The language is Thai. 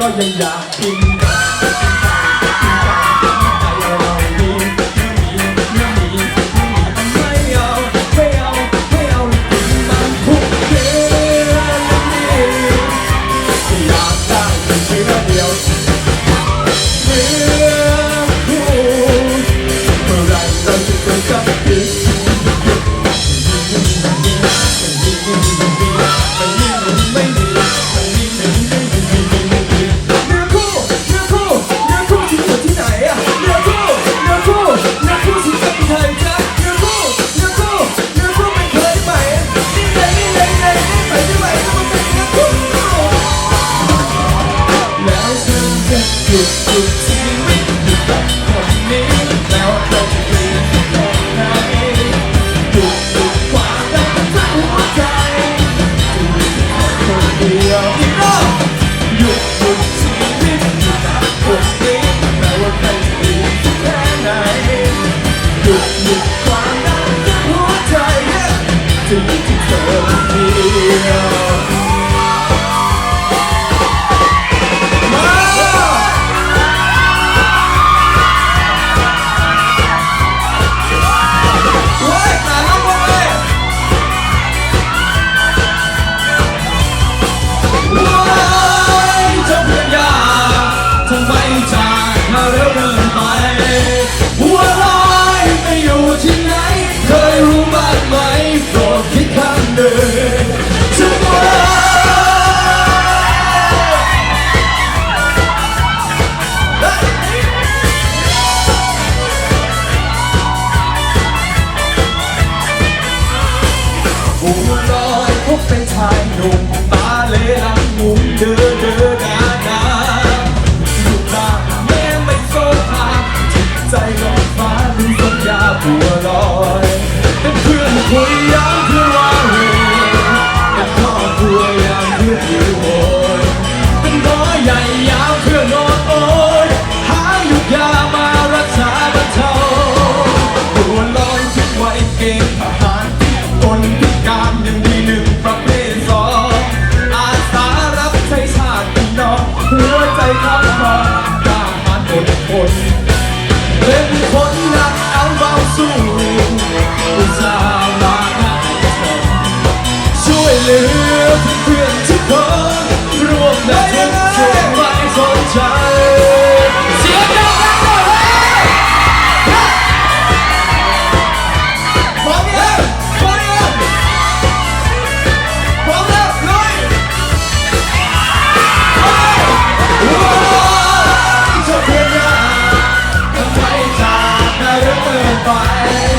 ก็ยังอยากกิน หยุดหยุดชีวิตอยู่กับคนนี้แล้วเราจะไปตรงไหนหยุดหยุดความรักจากหัวใจจะมีคนเดียวอีกรอบหยุดหยุดชีวิตอยู่กับคนนี้แม้ว่าใครจะดีแค่ไหนหยุดหยุดความรักจากหัวใจจะอยู่ที่เธอคนเดียว อนหิวโหยเป็นน้อยใหญ่ยาวเพื่อนนอนโอยหาหยุกยามารักษาบรรเทาบัวลอยทุกวัยเกณฑ์ทหารคนพิการยังมีหนึ่งประเภทสองอาสารับใช้ชาติพี่น้องหัวใจข้ามคลองกล้าหาญอดทนเป็นคนหนักเอาเบาสู้อุตส่าห์มาหน้าชนช่วยเหลือเพื่ fire